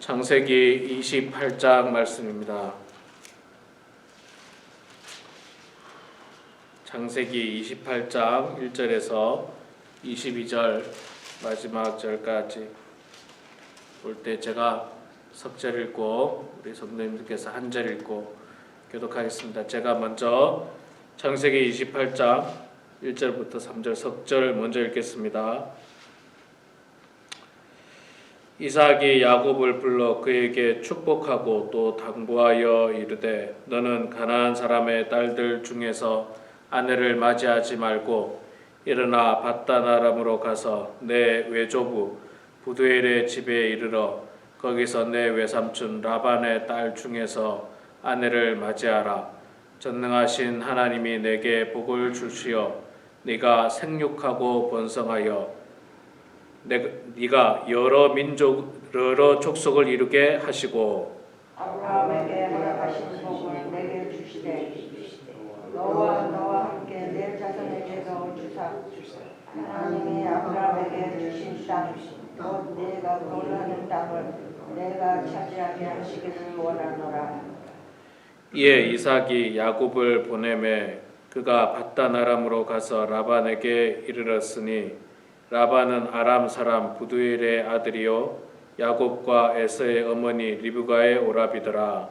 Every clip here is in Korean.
창세기 28장 말씀입니다. 창세기 28장 1절에서 22절 마지막 절까지 볼 때 제가 석절 읽고 우리 성도님들께서 한 절 읽고 교독하겠습니다. 제가 먼저 창세기 28장 1절부터 3절 석절 먼저 읽겠습니다. 이삭이 야곱을 불러 그에게 축복하고 또 당부하여 이르되 너는 가나안 사람의 딸들 중에서 아내를 맞이하지 말고 일어나 바단 아람으로 가서 내 외조부 부두엘의 집에 이르러 거기서 내 외삼촌 라반의 딸 중에서 아내를 맞이하라. 전능하신 하나님이 내게 복을 주시어 네가 생육하고 번성하여 내, 네가 여러 민족 여러 족속을 이루게 하시고 아브라함에게 허락하신 복을 내게 주시되 너와 너와 함께 내 자손에게도 주사 하나님이 아브라함에게 주신 땅곧 내가 거하는 땅을 내가 차지하게 하시기를 원하노라. 이에 이삭이 야곱을 보내매 그가 바단 아람으로 가서 라반에게 이르렀으니 라반은 아람 사람 부두엘의 아들이요. 야곱과 에서의 어머니 리브가의 오라비더라.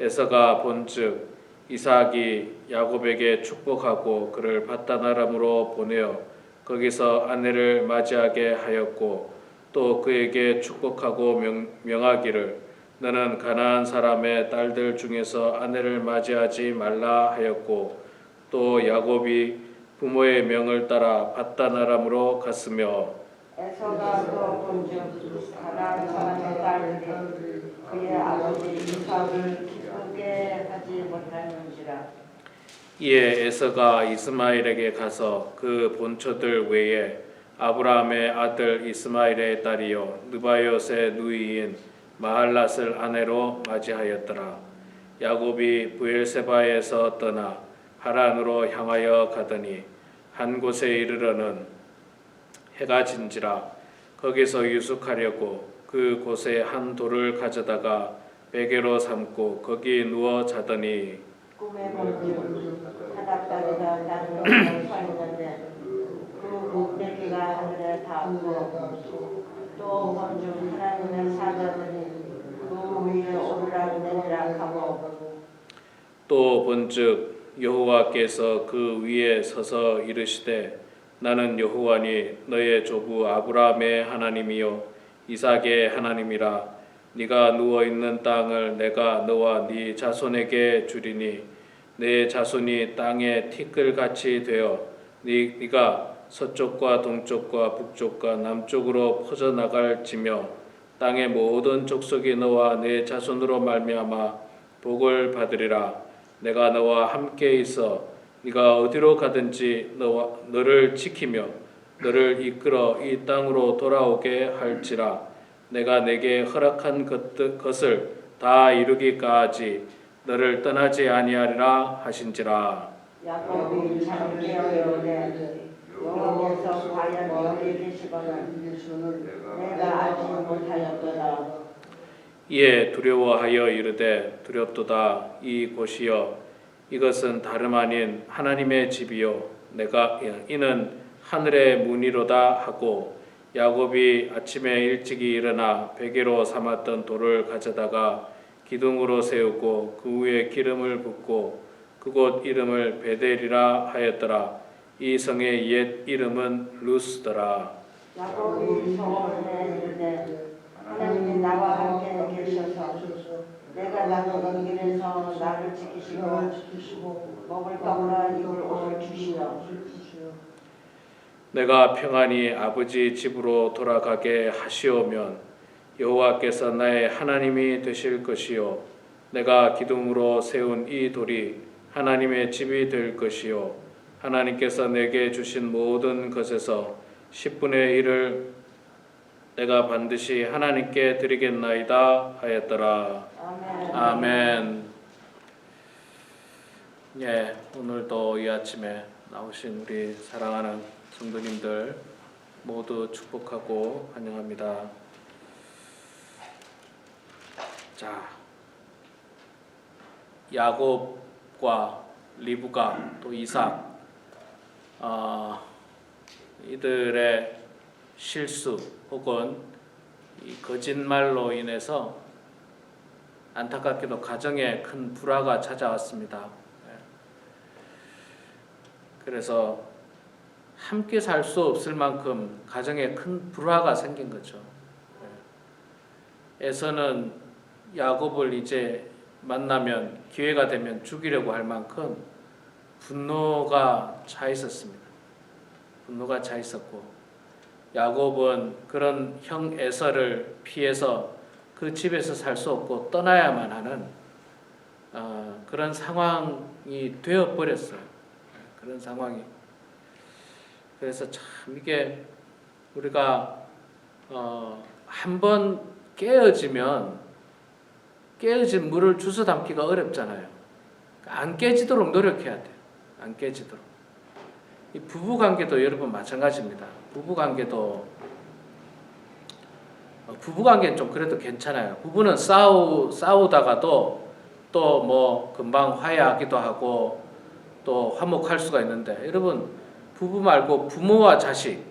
에서가 본즉 이삭이 야곱에게 축복하고 그를 바단 아람으로 보내어 거기서 아내를 맞이하게 하였고 또 그에게 축복하고 명, 명하기를 너는 가나안 사람의 딸들 중에서 아내를 맞이하지 말라 하였고 또 야곱이 부모의 명을 따라 바단 아람으로 갔으며 에서가 또 본즉 가나안 사람의 딸들이 그의 아버지 이삭을 기쁘게 하지 못하는지라 이에 에서가 이스마엘에게 가서 그 본처들 외에 아브라함의 아들 이스마엘의 딸이요 느바요의 누이인 마할랏을 아내로 맞이하였더라. 야곱이 부엘세바에서 떠나 하란으로 향하여 가더니 한 곳에 이르러는 해가 진지라 거기서 유숙하려고 그 곳에 한 돌을 가져다가 베개로 삼고 거기 누워 자더니 꿈에 본즉 사닥다리가 나는 것을 서 있는데 그 목대기가 하늘에 닿고 또 본즉 하나님의 사자들이 그 위에 오르락 내리락 하고 또 본즉 여호와께서 그 위에 서서 이르시되 나는 여호와니 너의 조부 아브라함의 하나님이요 이삭의 하나님이라. 네가 누워 있는 땅을 내가 너와 네 자손에게 주리니 내 자손이 땅에 티끌 같이 되어 네, 네가 서쪽과 동쪽과 북쪽과 남쪽으로 퍼져 나갈지며 땅의 모든 족속이 너와 내 자손으로 말미암아 복을 받으리라 내가 너와 함께 있어 네가 어디로 가든지 너와 너를 지키며 너를 이끌어 이 땅으로 돌아오게 할지라. 내가 내게 허락한 것, 것을 다 이루기까지 너를 떠나지 아니하리라 하신지라. 야곱이 깨어 이르되 여호와께서 과연 여기 계시거늘 내가 알지 못하였도다 이에 두려워하여 이르되 두렵도다 이 곳이여. 이것은 다름 아닌 하나님의 집이요. 내가 이는 하늘의 문이로다 하고 야곱이 아침에 일찍이 일어나 베개로 삼았던 돌을 가져다가 기둥으로 세우고 그 위에 기름을 붓고 그곳 이름을 베델이라 하였더라. 이 성의 옛 이름은 루스더라. 야곱이 소원해 이르되 하나님이 나와 함께 계셔서 내가 나가는 길에서 나를 지키시고 먹을 떡과 입을 옷을 주시어 내가 평안히 아버지 집으로 돌아가게 하시오면 여호와께서 나의 하나님이 되실 것이요. 내가 기둥으로 세운 이 돌이 하나님의 집이 될 것이요. 하나님께서 내게 주신 모든 것에서 10분의 1을 내가 반드시 하나님께 드리겠나이다 하였더라. 아멘. 아멘. 예, 오늘도 이 아침에 나오신 우리 사랑하는 성도님들 모두 축복하고 환영합니다. 자, 야곱과 리브가 또 이삭 어, 이들의 실수 혹은 이 거짓말로 인해서 안타깝게도 가정에 큰 불화가 찾아왔습니다. 예. 그래서 함께 살 수 없을 만큼 가정에 큰 불화가 생긴 거죠. 예. 에서는 야곱을 이제 만나면 기회가 되면 죽이려고 할 만큼 분노가 차 있었습니다. 분노가 차 있었고 야곱은 그런 형 에서를 피해서 그 집에서 살 수 없고 떠나야만 하는 어, 그런 상황이 되어 버렸어요. 그런 상황이. 그래서 참 이게 우리가 어, 한번 깨어지면 깨어진 물을 주워 담기가 어렵잖아요. 안 깨지도록 노력해야 돼요. 안 깨지도록. 이 부부 관계도 여러분 마찬가지입니다. 부부 관계도 어, 부부 관계는 좀 그래도 괜찮아요. 부부는 싸우 싸우다가도 또 뭐 금방 화해하기도 하고 또 화목할 수가 있는데 여러분 부부 말고 부모와 자식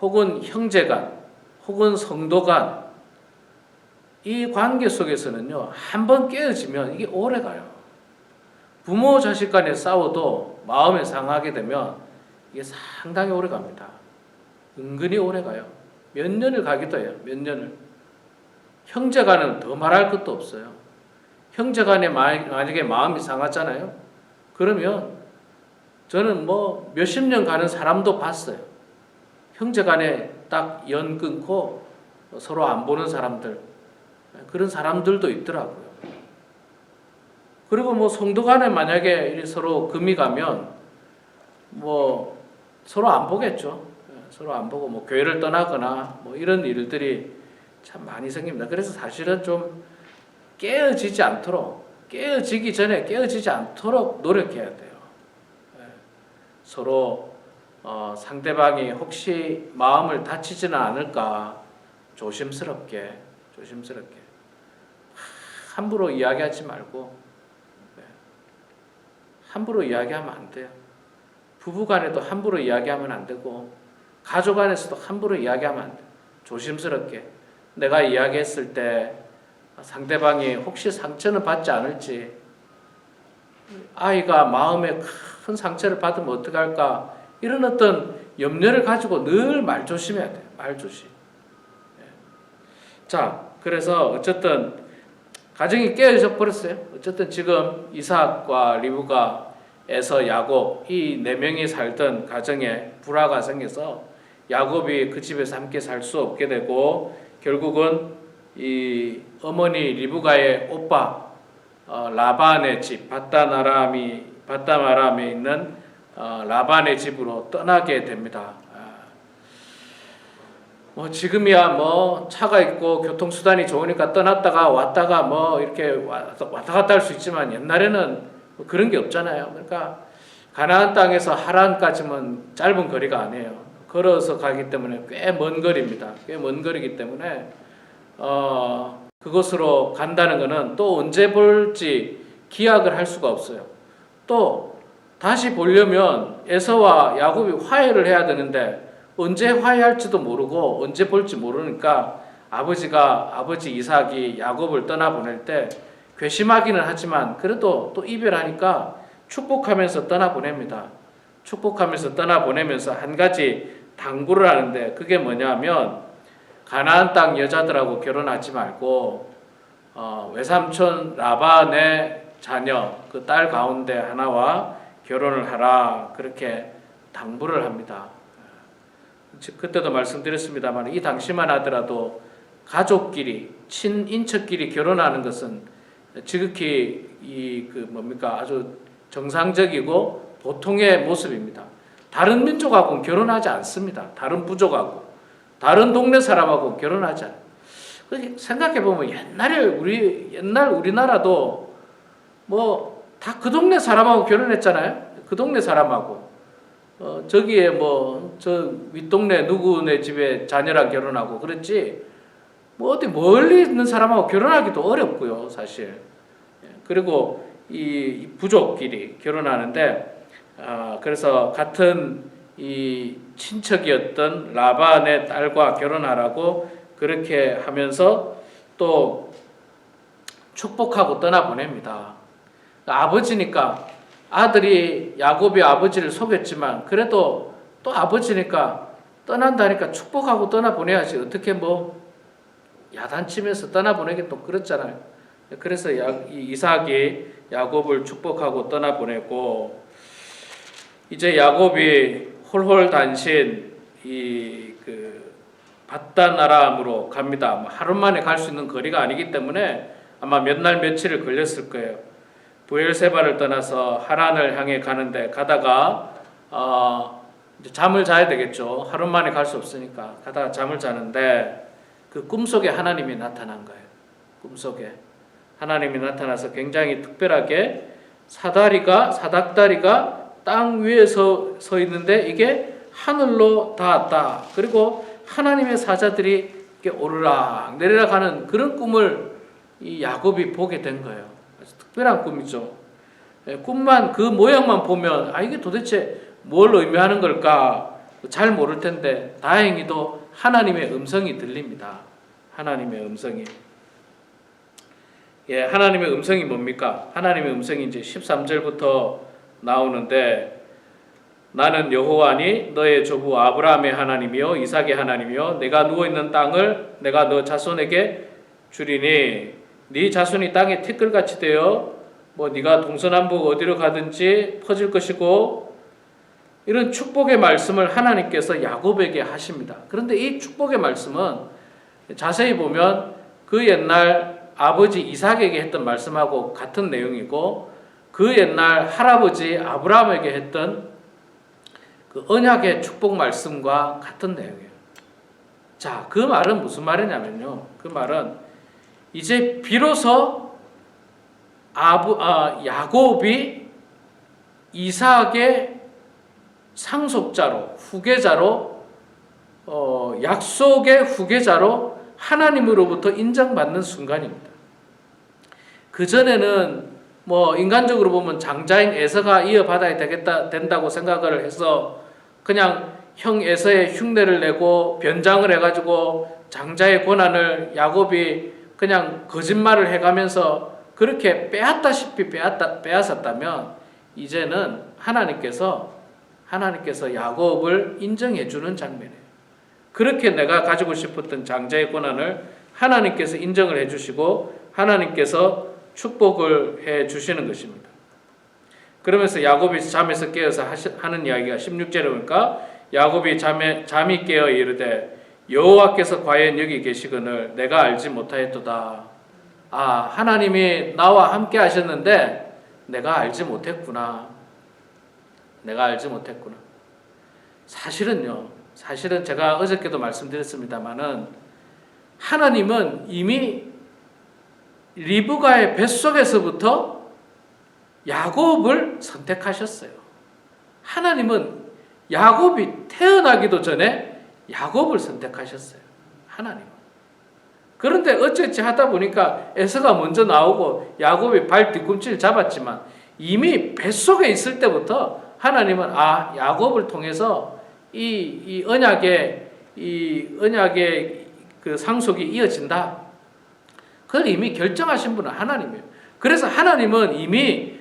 혹은 형제간 혹은 성도간 이 관계 속에서는요 한 번 깨어지면 이게 오래 가요. 부모 자식 간에 싸워도 마음에 상하게 되면 이게 상당히 오래 갑니다. 은근히 오래 가요. 몇 년을 가기도 해요. 몇 년을. 형제 간은 더 말할 것도 없어요. 형제 간에 마- 만약에 마음이 상하잖아요. 그러면 저는 뭐 몇십 년 가는 사람도 봤어요. 형제 간에 딱 연 끊고 서로 안 보는 사람들. 그런 사람들도 있더라고요. 그리고 뭐 성도 간에 만약에 이 서로 금이 가면 뭐 서로 안 보겠죠. 예, 서로 안 보고 뭐 교회를 떠나거나 뭐 이런 일들이 참 많이 생깁니다. 그래서 사실은 좀 깨어지지 않도록 깨어지기 전에 깨어지지 않도록 노력해야 돼요. 예, 서로 어, 상대방이 혹시 마음을 다치지는 않을까 조심스럽게 조심스럽게 하- 함부로 이야기하지 말고 예, 함부로 이야기하면 안 돼요. 부부 간에도 함부로 이야기하면 안 되고 가족 안에서도 함부로 이야기하면 안 돼. 조심스럽게 내가 이야기했을 때 상대방이 혹시 상처는 받지 않을지 아이가 마음에 큰 상처를 받으면 어떡할까 이런 어떤 염려를 가지고 늘 말 조심해야 돼요. 말 조심. 예. 자, 그래서 어쨌든 가정이 깨어져 버렸어요. 어쨌든 지금 이삭과 리브가 에서 야곱 이 네 명이 살던 가정에 불화가 생겨서 야곱이 그 집에서 함께 살 수 없게 되고 결국은 이 어머니 리브가의 오빠 어, 라반의 집 바다나람이 바다마람에 있는 어, 라반의 집으로 떠나게 됩니다. 아, 뭐 지금이야 뭐 차가 있고 교통 수단이 좋으니까 떠났다가 왔다가 뭐 이렇게 왔다 왔다 갔다 할 수 있지만 옛날에는 뭐 그런 게 없잖아요. 그러니까 가나안 땅에서 하란까지는 짧은 거리가 아니에요. 걸어서 가기 때문에 꽤 먼 거리입니다. 꽤 먼 거리기 때문에 어, 그곳으로 간다는 것은 또 언제 볼지 기약을 할 수가 없어요. 또 다시 보려면 에서와 야곱이 화해를 해야 되는데 언제 화해할지도 모르고 언제 볼지 모르니까 아버지가 아버지 이삭이 야곱을 떠나 보낼 때 괘씸하기는 하지만 그래도 또 이별하니까 축복하면서 떠나 보냅니다. 축복하면서 떠나 보내면서 한 가지 당부를 하는데 그게 뭐냐면 가나안 땅 여자들하고 결혼하지 말고 어, 외삼촌 라반의 자녀 그 딸 가운데 하나와 결혼을 하라 그렇게 당부를 합니다. 즉, 그때도 말씀드렸습니다만 이 당시만 하더라도 가족끼리 친인척끼리 결혼하는 것은 지극히 이 그 뭡니까 아주 정상적이고 보통의 모습입니다. 다른 민족하고는 결혼하지 않습니다. 다른 부족하고 다른 동네 사람하고 결혼하지 않아요. 생각해 보면 옛날에 우리 옛날 우리나라도 뭐 다 그 동네 사람하고 결혼했잖아요. 그 동네 사람하고 어 저기에 뭐 저 윗동네 누구네 집에 자녀랑 결혼하고 그랬지 뭐 어디 멀리 있는 사람하고 결혼하기도 어렵고요, 사실. 예, 그리고 이 부족끼리 결혼하는데 아, 그래서 같은 이 친척이었던 라반의 딸과 결혼하라고 그렇게 하면서 또 축복하고 떠나 보냅니다. 아버지니까 아들이 야곱이 아버지를 속였지만 그래도 또 아버지니까 떠난다니까 축복하고 떠나 보내야지 어떻게 뭐 야단치면서 떠나 보내기 또 그렇잖아요. 그래서 야, 이 이삭이 야곱을 축복하고 떠나 보내고 이제 야곱이 홀홀단신 이그 아람으로 갑니다. 뭐 하루 만에 갈 수 있는 거리가 아니기 때문에 아마 몇 날 며칠을 걸렸을 거예요. 부엘세바를 떠나서 하란을 향해 가는데 가다가 어, 잠을 자야 되겠죠. 하루 만에 갈 수 없으니까 가다가 잠을 자는데 그 꿈속에 하나님이 나타난 거예요. 꿈속에 하나님이 나타나서 굉장히 특별하게 사다리가 사닥다리가 땅 위에 서, 서 있는데 이게 하늘로 닿았다. 그리고 하나님의 사자들이 이렇게 오르락 내리락 하는 그런 꿈을 이 야곱이 보게 된 거예요. 아주 특별한 꿈이죠. 예, 꿈만 그 모양만 보면 아 이게 도대체 뭘 의미하는 걸까 잘 모를 텐데 다행히도 하나님의 음성이 들립니다. 하나님의 음성이 예, 하나님의 음성이 뭡니까? 하나님의 음성이 이제 13절부터 나오는데 나는 여호와니 너의 조부 아브라함의 하나님이요 이삭의 하나님이요 내가 누워 있는 땅을 내가 너 자손에게 주리니 네 자손이 땅에 티끌같이 되어 뭐 네가 동서남북 어디로 가든지 퍼질 것이고 이런 축복의 말씀을 하나님께서 야곱에게 하십니다. 그런데 이 축복의 말씀은 자세히 보면 그 옛날 아버지 이삭에게 했던 말씀하고 같은 내용이고 그 옛날 할아버지 아브라함에게 했던 그 언약의 축복 말씀과 같은 내용이에요. 자, 그 말은 무슨 말이냐면요. 그 말은 이제 비로소 아부 아, 야곱이 이삭의 상속자로 후계자로 어, 약속의 후계자로 하나님으로부터 인정받는 순간입니다. 그 전에는 뭐 인간적으로 보면 장자인 에서가 이어받아야 되겠다 된다고 생각을 해서 그냥 형 에서의 흉내를 내고 변장을 해가지고 장자의 권한을 야곱이 그냥 거짓말을 해가면서 그렇게 빼앗다시피 빼앗다 빼앗았다면 이제는 하나님께서 하나님께서 야곱을 인정해 주는 장면이에요. 그렇게 내가 가지고 싶었던 장자의 권한을 하나님께서 인정을 해 주시고 하나님께서 축복을 해 주시는 것입니다. 그러면서 야곱이 잠에서 깨어서 하시, 하는 이야기가 16절에 보니까 야곱이 잠에 잠이 깨어 이르되 여호와께서 과연 여기 계시거늘 내가 알지 못하였도다. 아 하나님이 나와 함께 하셨는데 내가 알지 못했구나. 내가 알지 못했구나. 사실은요. 사실은 제가 어저께도 말씀드렸습니다만은 하나님은 이미 리브가의 뱃속에서부터 야곱을 선택하셨어요. 하나님은 야곱이 태어나기도 전에 야곱을 선택하셨어요. 하나님. 그런데 어찌어찌 하다 보니까 에서가 먼저 나오고 야곱이 발 뒤꿈치를 잡았지만 이미 뱃속에 있을 때부터 하나님은 아 야곱을 통해서 이, 이 언약의 이 언약의 그 상속이 이어진다. 그걸 이미 결정하신 분은 하나님이에요. 그래서 하나님은 이미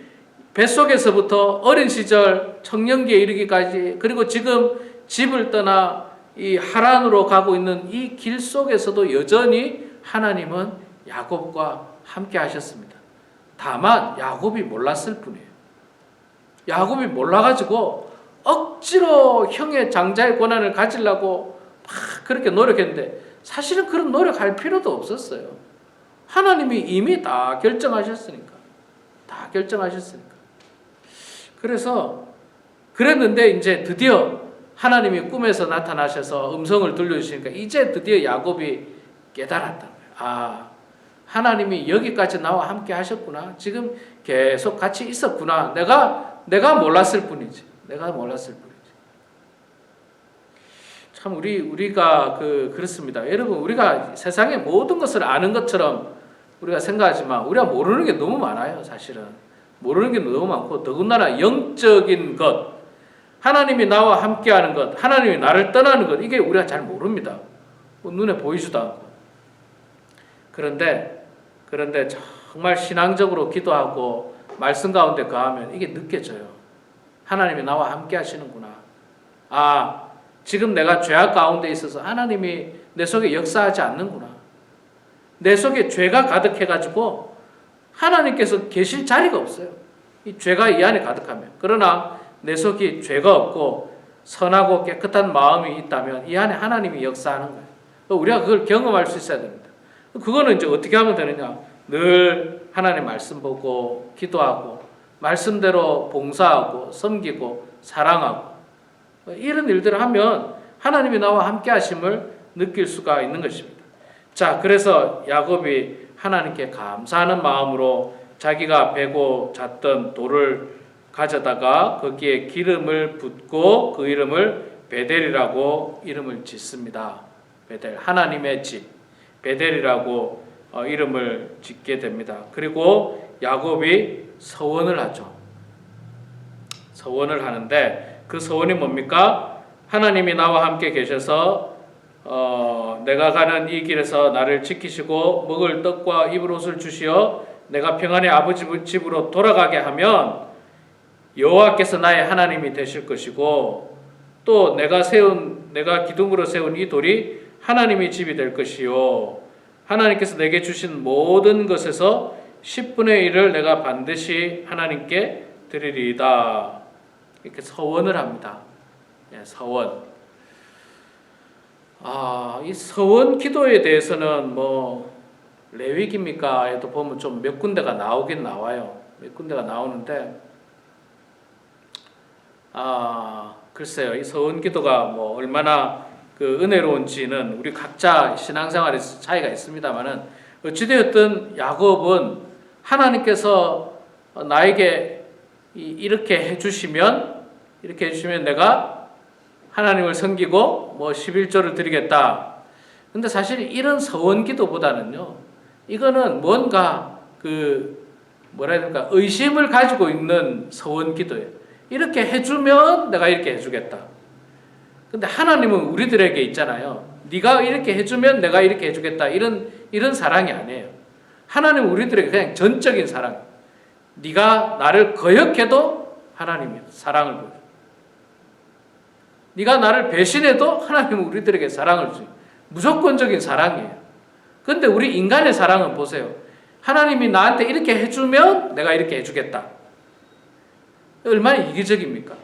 뱃속에서부터 어린 시절 청년기에 이르기까지 그리고 지금 집을 떠나 이 하란으로 가고 있는 이 길 속에서도 여전히 하나님은 야곱과 함께 하셨습니다. 다만 야곱이 몰랐을 뿐이에요. 야곱이 몰라가지고 억지로 형의 장자의 권한을 가지려고 막 그렇게 노력했는데 사실은 그런 노력할 필요도 없었어요. 하나님이 이미 다 결정하셨으니까. 다 결정하셨으니까. 그래서 그랬는데 이제 드디어 하나님이 꿈에서 나타나셔서 음성을 들려주시니까 이제 드디어 야곱이 깨달았다. 아, 하나님이 여기까지 나와 함께 하셨구나. 지금 계속 같이 있었구나. 내가 내가 몰랐을 뿐이지. 내가 몰랐을 뿐이지. 참 우리 우리가 그 그렇습니다. 여러분 우리가 세상의 모든 것을 아는 것처럼 우리가 생각하지만 우리가 모르는 게 너무 많아요. 사실은 모르는 게 너무 많고 더군다나 영적인 것 하나님이 나와 함께하는 것 하나님이 나를 떠나는 것 이게 우리가 잘 모릅니다. 뭐 눈에 보이지도 그런데 그런데 정말 신앙적으로 기도하고 말씀 가운데 거하면 이게 느껴져요. 하나님이 나와 함께 하시는구나. 아, 지금 내가 죄악 가운데 있어서 하나님이 내 속에 역사하지 않는구나. 내 속에 죄가 가득해가지고 하나님께서 계실 자리가 없어요. 이 죄가 이 안에 가득하면. 그러나 내 속에 죄가 없고 선하고 깨끗한 마음이 있다면 이 안에 하나님이 역사하는 거예요. 우리가 그걸 경험할 수 있어야 됩니다. 그거는 이제 어떻게 하면 되느냐? 늘 하나님 말씀 보고 기도하고 말씀대로 봉사하고 섬기고 사랑하고 이런 일들을 하면 하나님이 나와 함께 하심을 느낄 수가 있는 것입니다. 자, 그래서 야곱이 하나님께 감사하는 마음으로 자기가 베고 잤던 돌을 가져다가 거기에 기름을 붓고 그 이름을 베델이라고 이름을 짓습니다. 베델 하나님의 집 베델이라고 어, 이름을 짓게 됩니다. 그리고 야곱이 서원을 하죠. 서원을 하는데 그 서원이 뭡니까? 하나님이 나와 함께 계셔서 어, 내가 가는 이 길에서 나를 지키시고 먹을 떡과 입을 옷을 주시어 내가 평안히 아버지 집으로 돌아가게 하면 여호와께서 나의 하나님이 되실 것이고 또 내가 세운 내가 기둥으로 세운 이 돌이 하나님의 집이 될 것이요 하나님께서 내게 주신 모든 것에서 10분의 1을 내가 반드시 하나님께 드리리이다. 이렇게 서원을 합니다. 예, 서원. 아, 이 서원 기도에 대해서는 뭐 레위기입니까 에도 보면 좀 몇 군데가 나오긴 나와요. 몇 군데가 나오는데 아, 글쎄요. 이 서원 기도가 뭐 얼마나 그 은혜로운지는 우리 각자 신앙생활에서 차이가 있습니다만은 어찌되었든 야곱은 하나님께서 나에게 이- 이렇게 해주시면 이렇게 해주시면 내가 하나님을 섬기고 뭐 11조를 드리겠다. 근데 사실 이런 서원 기도보다는요. 이거는 뭔가 그 뭐라 해야 될까 의심을 가지고 있는 서원 기도예요. 이렇게 해주면 내가 이렇게 해주겠다. 근데 하나님은 우리들에게 있잖아요. 네가 이렇게 해주면 내가 이렇게 해주겠다. 이런 이런 사랑이 아니에요. 하나님은 우리들에게 그냥 전적인 사랑. 네가 나를 거역해도 하나님이 사랑을 보여. 네가 나를 배신해도 하나님은 우리들에게 사랑을 줘. 무조건적인 사랑이에요. 근데 우리 인간의 사랑은 보세요. 하나님이 나한테 이렇게 해주면 내가 이렇게 해주겠다. 얼마나 이기적입니까?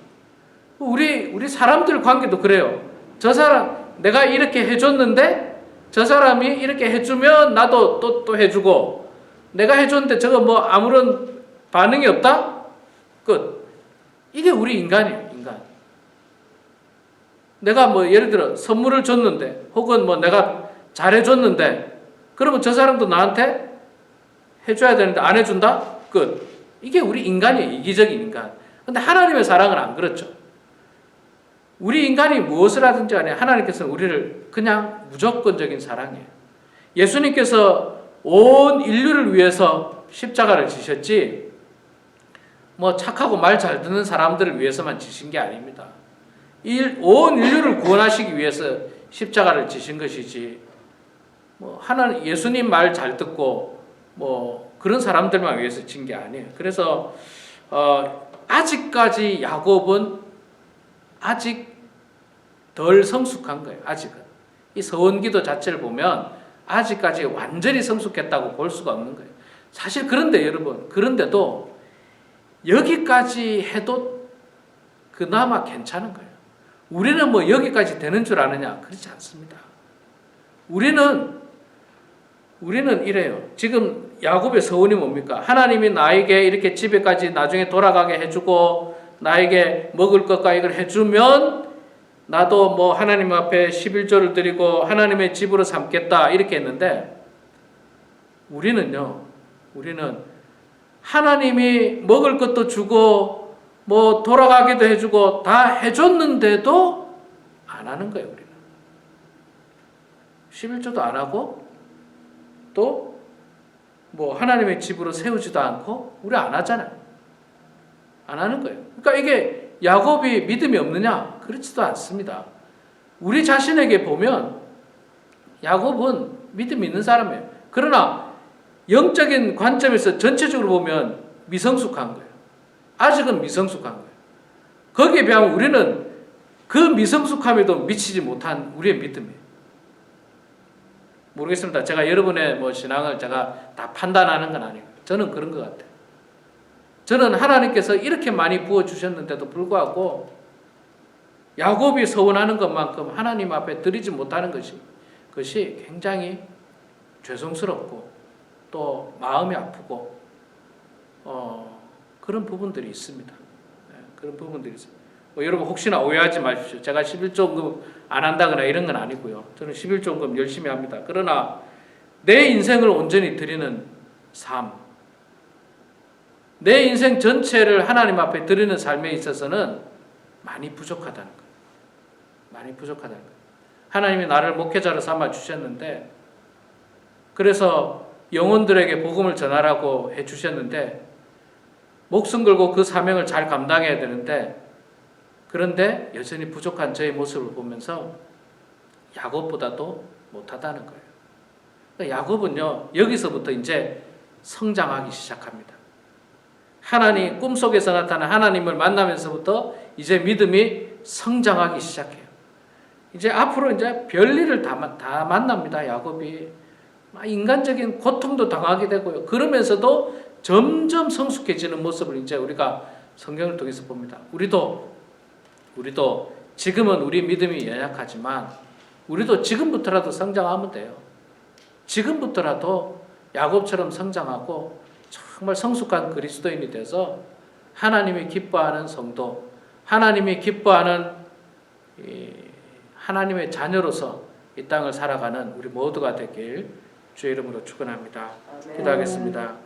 우리 우리 사람들 관계도 그래요. 저 사람 내가 이렇게 해줬는데 저 사람이 이렇게 해주면 나도 또 또 해주고 내가 해줬는데 저거 뭐 아무런 반응이 없다? 끝. 이게 우리 인간이에요, 인간. 내가 뭐 예를 들어 선물을 줬는데 혹은 뭐 내가 잘해줬는데 그러면 저 사람도 나한테 해줘야 되는데 안 해준다? 끝. 이게 우리 인간이에요, 이기적인 인간. 근데 하나님의 사랑은 안 그렇죠. 우리 인간이 무엇을 하든지 간에 하나님께서는 우리를 그냥 무조건적인 사랑이에요. 예수님께서 온 인류를 위해서 십자가를 지셨지, 뭐 착하고 말 잘 듣는 사람들을 위해서만 지신 게 아닙니다. 일- 온 인류를 구원하시기 위해서 십자가를 지신 것이지, 뭐 하나님 예수님 말 잘 듣고 뭐 그런 사람들만 위해서 진 게 아니에요. 그래서 어, 아직까지 야곱은 아직 덜 성숙한 거예요. 아직은 이 서원기도 자체를 보면 아직까지 완전히 성숙했다고 볼 수가 없는 거예요. 사실 그런데 여러분 그런데도 여기까지 해도 그나마 괜찮은 거예요. 우리는 뭐 여기까지 되는 줄 아느냐? 그렇지 않습니다. 우리는 우리는 이래요. 지금 야곱의 서원이 뭡니까? 하나님이 나에게 이렇게 집에까지 나중에 돌아가게 해주고 나에게 먹을 것과 이걸 해주면 나도 뭐 하나님 앞에 11조를 드리고 하나님의 집으로 삼겠다 이렇게 했는데 우리는요. 우리는 하나님이 먹을 것도 주고 뭐 돌아가기도 해주고 다 해줬는데도 안 하는 거예요. 우리는 11조도 안 하고 또 뭐 하나님의 집으로 세우지도 않고 우리 안 하잖아요. 안 하는 거예요. 그러니까 이게 야곱이 믿음이 없느냐? 그렇지도 않습니다. 우리 자신에게 보면 야곱은 믿음이 있는 사람이에요. 그러나 영적인 관점에서 전체적으로 보면 미성숙한 거예요. 아직은 미성숙한 거예요. 거기에 비하면 우리는 그 미성숙함에도 미치지 못한 우리의 믿음이에요. 모르겠습니다. 제가 여러분의 뭐 신앙을 제가 다 판단하는 건 아니에요. 저는 그런 것 같아요. 저는 하나님께서 이렇게 많이 부어 주셨는데도 불구하고 야곱이 서원하는 것만큼 하나님 앞에 드리지 못하는 것이 것이 굉장히 죄송스럽고 또 마음이 아프고 어, 그런 부분들이 있습니다. 네, 그런 부분들이 있습니다. 뭐 여러분 혹시나 오해하지 마십시오. 제가 11조금 안 한다거나 이런 건 아니고요. 저는 11조금 열심히 합니다. 그러나 내 인생을 온전히 드리는 삶, 내 인생 전체를 하나님 앞에 드리는 삶에 있어서는 많이 부족하다는 거예요. 많이 부족하다는 거예요. 하나님이 나를 목회자로 삼아 주셨는데 그래서 영혼들에게 복음을 전하라고 해 주셨는데 목숨 걸고 그 사명을 잘 감당해야 되는데 그런데 여전히 부족한 저의 모습을 보면서 야곱보다도 못하다는 거예요. 그러니까 야곱은요 여기서부터 이제 성장하기 시작합니다. 하나님 꿈속에서 나타난 하나님을 만나면서부터 이제 믿음이 성장하기 시작해요. 이제 앞으로 이제 별일을 다, 만- 다 만납니다. 야곱이 막 인간적인 고통도 당하게 되고요. 그러면서도 점점 성숙해지는 모습을 이제 우리가 성경을 통해서 봅니다. 우리도 우리도 지금은 우리 믿음이 연약하지만 우리도 지금부터라도 성장하면 돼요. 지금부터라도 야곱처럼 성장하고 정말 성숙한 그리스도인이 돼서 하나님이 기뻐하는 성도, 하나님이 기뻐하는 이 하나님의 자녀로서 이 땅을 살아가는 우리 모두가 되길 주의 이름으로 축원합니다. 기도하겠습니다.